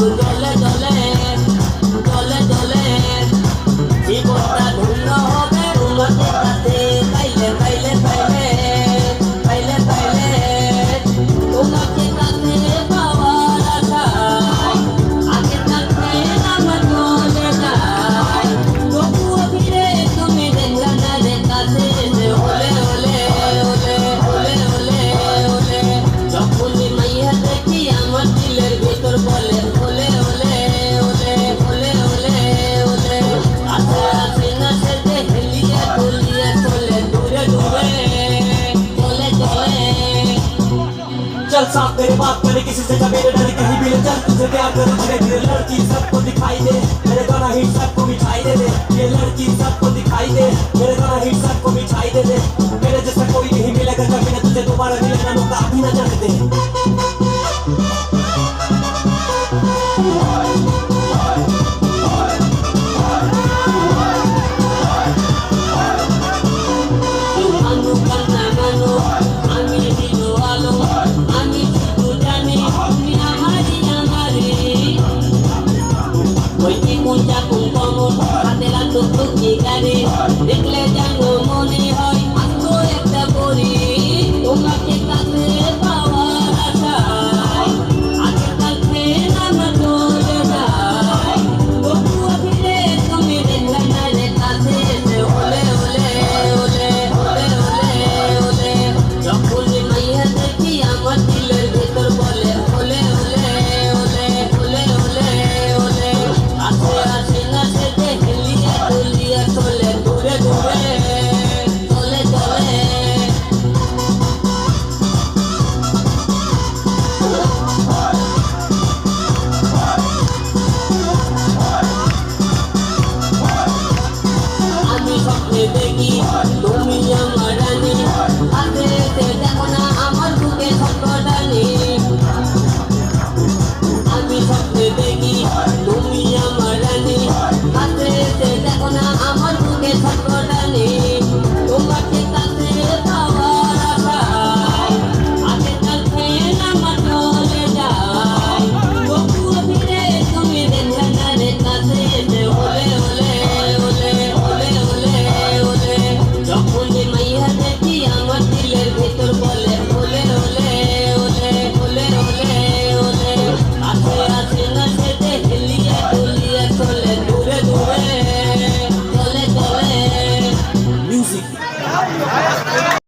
love. साफ़ मेरे बात करे किसी से मेरे डरे, कहीं भी चल, तुझे प्यार करे धीरे धीरे लड़की सबको दिखाई दे, मेरे गाना हिट सबको मिठाई दे दे, ये लड़की सबको दिखाई दे, मेरे गाना हिट सबको मिठाई दे दे, मेरे जैसा कोई नहीं मिलेगा, कभी ना तुझे दोबारा मिलेगा मौका अभी ना जाने दे। হইতে মোজা কুঙ্কম হাতে রাখো খুঁজে গাড়ে দেখলে জানো মনে হয়